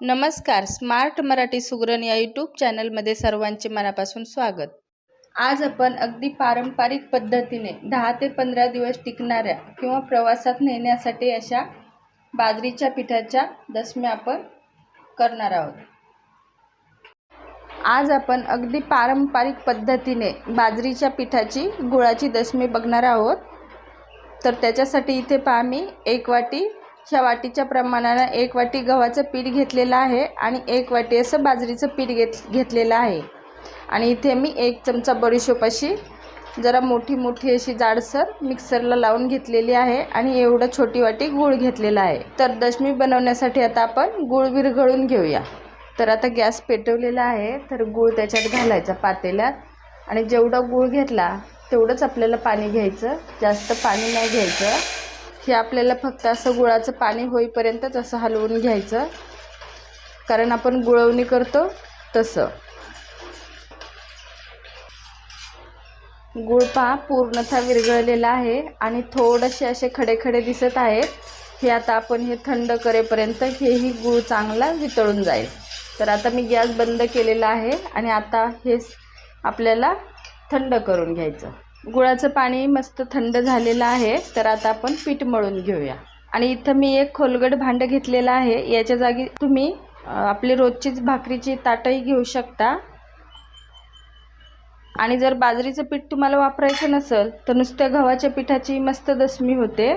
नमस्कार स्मार्ट मराठी सुगरण या यूट्यूब चॅनलमध्ये सर्वांचे मनापासून स्वागत. आज आपण अगदी पारंपरिक पद्धतीने दहा ते पंधरा दिवस टिकणाऱ्या किंवा प्रवासात नेण्यासाठी अशा बाजरीच्या पिठाच्या दसम्या आपण करणार आहोत. आज आपण अगदी पारंपरिक पद्धतीने बाजरीच्या पिठाची गुळाची दशमी बघणार आहोत. तर त्याच्यासाठी इथे पहा मी एक वाटी ह्या वाटीच्या प्रमाणानं एक वाटी गव्हाचं पीठ घेतलेलं आहे आणि एक वाटी असं बाजरीचं पीठ घेत घेतलेलं आहे. आणि इथे मी एक चमचा बडीशोपाशी जरा मोठी मोठी अशी जाडसर मिक्सरला लावून घेतलेली आहे आणि एवढं छोटी वाटी गूळ घेतलेला आहे. तर दशमी बनवण्यासाठी आता आपण गूळ विरघळून घेऊया. तर आता गॅस पेटवलेला आहे तर गूळ त्याच्यात घालायचा पातेल्यात. आणि जेवढा गूळ घेतला तेवढंच आपल्याला पाणी घ्यायचं. जास्त पाणी नाही घ्यायचं. हे आपल्याला फक्त असं गुळाचं पाणी होईपर्यंतच असं हलवून घ्यायचं. कारण आपण गुळवणी करतो तसं. गुळ पहा पूर्णतः विरघळलेला आहे आणि थोडेसे असे खडेखडे दिसत आहेत. हे आता आपण हे थंड करेपर्यंत हेही गूळ चांगला वितळून जाईल. तर आता मी गॅस बंद केलेला आहे आणि आता हे आपल्याला थंड करून घ्यायचं. गुळाचं पाणी मस्त थंड झालेलं आहे तर आता आपण पीठ मळून घेऊया. आणि इथं मी एक खोलगड भांडं घेतलेलं आहे याच्या जागी तुम्ही आपली रोजचीच भाकरीची ताटही घेऊ शकता. आणि जर बाजरीचं पीठ तुम्हाला वापरायचं नसेल तर नुसत्या गव्हाच्या पिठाची मस्त दसमी होते.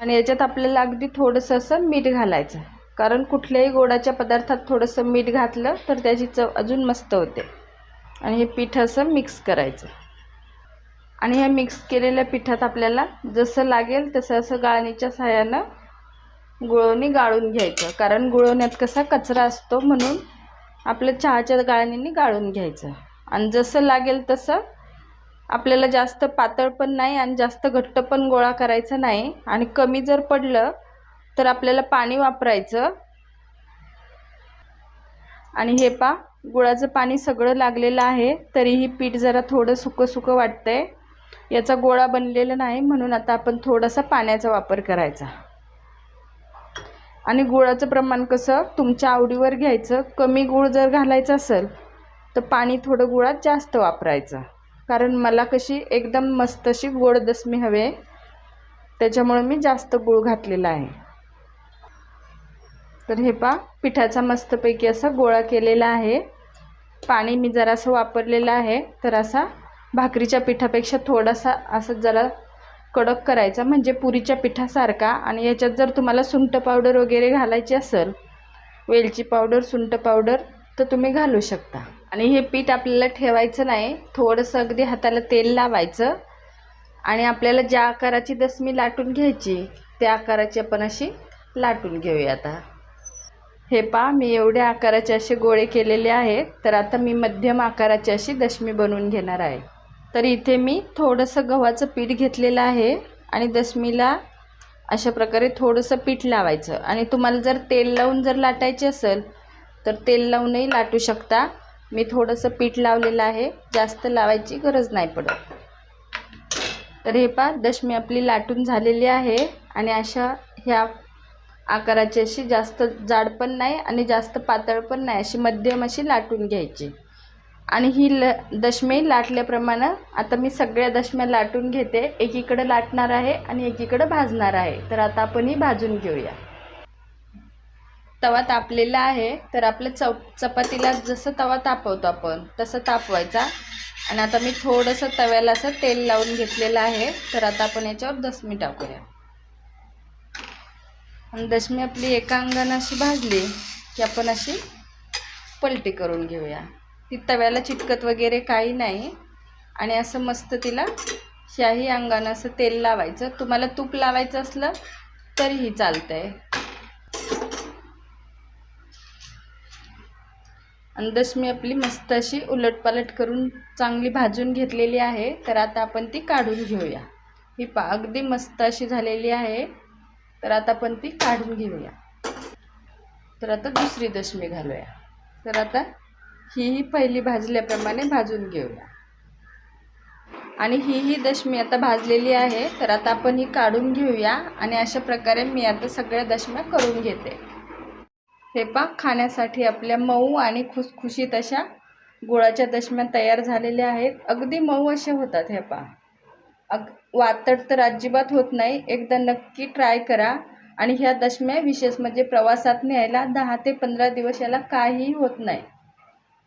आणि याच्यात आपल्याला अगदी थोडंसं असं मीठ घालायचं. कारण कुठल्याही गोडाच्या पदार्थात थोडंसं मीठ घातलं तर त्याची चव अजून मस्त होते. आणि हे पीठ असं मिक्स करायचं. आणि ह्या मिक्स केलेल्या पिठात आपल्याला जसं लागेल तसं असं गाळणीच्या सहाय्यानं गुळवणी गाळून घ्यायचं. कारण गुळवण्यात कसा कचरा असतो म्हणून आपलं चहाच्या गाळणीने गाळून घ्यायचं. आणि जसं लागेल तसं आपल्याला जास्त पातळ पण नाही आणि जास्त घट्ट पण गोळा करायचा नाही. आणि कमी जर पडलं तर आपल्याला पाणी वापरायचं. आणि हे पा गुळाचं पाणी सगळं लागलेलं आहे. तरीही पीठ जरा थोडं सुकं सुकं वाटतंय. याचा गोळा बनलेला नाही म्हणून आता आपण थोडासा पाण्याचा वापर करायचा. आणि गुळाचं प्रमाण कसं तुमच्या आवडीवर घ्यायचं. कमी गूळ जर घालायचं असेल तर पाणी थोडं गुळात जास्त वापरायचं. कारण मला कशी एकदम मस्त अशी गोड दसमी हवे त्याच्यामुळे मी जास्त गूळ घातलेला आहे. तर हे पा पिठाचा मस्तपैकी असा गोळा केलेला आहे. पाणी मी जरासं वापरलेलं आहे तर असा भाकरीच्या पिठापेक्षा थोडासा असं जरा कडक करायचा म्हणजे पुरीच्या पिठासारखा. आणि याच्यात जर तुम्हाला सुंठ पावडर वगैरे घालायची असेल वेलची पावडर सुंठ पावडर तर तुम्ही घालू शकता. आणि हे पीठ आपल्याला ठेवायचं नाही थोडंसं अगदी हाताला तेल लावायचं. आणि आपल्याला ज्या आकाराची दसमी लाटून घ्यायची त्या आकाराची आपण अशी लाटून घेऊया आता. हे पा मी एवढ्या आकाराचे असे गोळे केलेले आहेत तर आता मी मध्यम आकाराची अशी दशमी बनवून घेणार आहे. तर इथे मी थोडंसं गव्हाचं पीठ घेतलेलं आहे आणि दशमीला अशा प्रकारे थोडंसं पीठ लावायचं. आणि तुम्हाला जर तेल लावून जर लाटायचे असेल तर तेल लावूनही लाटू शकता. मी थोडंसं पीठ लावलेलं आहे. जास्त लावायची गरज नाही पडत. तर हे पा दशमी आपली लाटून झालेली आहे आणि अशा ह्या आकाराची अशी जास्त जाड पण नाही आणि जास्त पातळ पण नाही अशी मध्यम अशी लाटून घ्यायची. आणि ही ल दशमी लाटल्याप्रमाणे आता मी सगळ्या दशम्या लाटून घेते. एकीकडं लाटणार आहे आणि एकीकडं भाजणार आहे. तर आता आपण ही भाजून घेऊया. तवा तापलेला आहे. तर आपल्या चौ चपातीला जसं तवा तापवतो आपण तसं तापवायचा. आणि आता मी थोडंसं तव्याला असं तेल लावून घेतलेलं आहे. तर आता आपण याच्यावर दशमी टाकूया. आणि दशमी आपली एका अंगानं अशी भाजली की आपण अशी पलटी करून घेऊया. ती तव्याला चिटकत वगैरे काही नाही. आणि असं मस्त तिला शाही अंगानं असं तेल लावायचं. तुम्हाला तूप लावायचं असलं तरीही चालतं आहे आणि दशमी आपली मस्त अशी उलटपालट करून चांगली भाजून घेतलेली आहे. तर आता आपण ती काढून घेऊया. ही पा अगदी मस्त अशी झालेली आहे. तर आता आपण ती काढून घेऊया. तर आता दुसरी दशमी घालूया. तर आता ही पहिली भाजल्याप्रमाणे भाजून घेऊया. आणि ही ही दशमी आता भाजलेली आहे तर आता आपण ही काढून घेऊया आणि अशा प्रकारे मी आता सगळ्या दशम्या करून घेते. हे पा खाण्यासाठी आपल्या मऊ आणि खुसखुशीत अशा गुळाच्या दशम्या तयार झालेल्या आहेत. अगदी मऊ अशा होतात हे पा अग वातड तर अजिबात होत नाही. एकदा नक्की ट्राय करा. आणि ह्या दशम्या विशेष म्हणजे प्रवासात न्यायला दहा ते पंधरा दिवस याला काहीही होत नाही.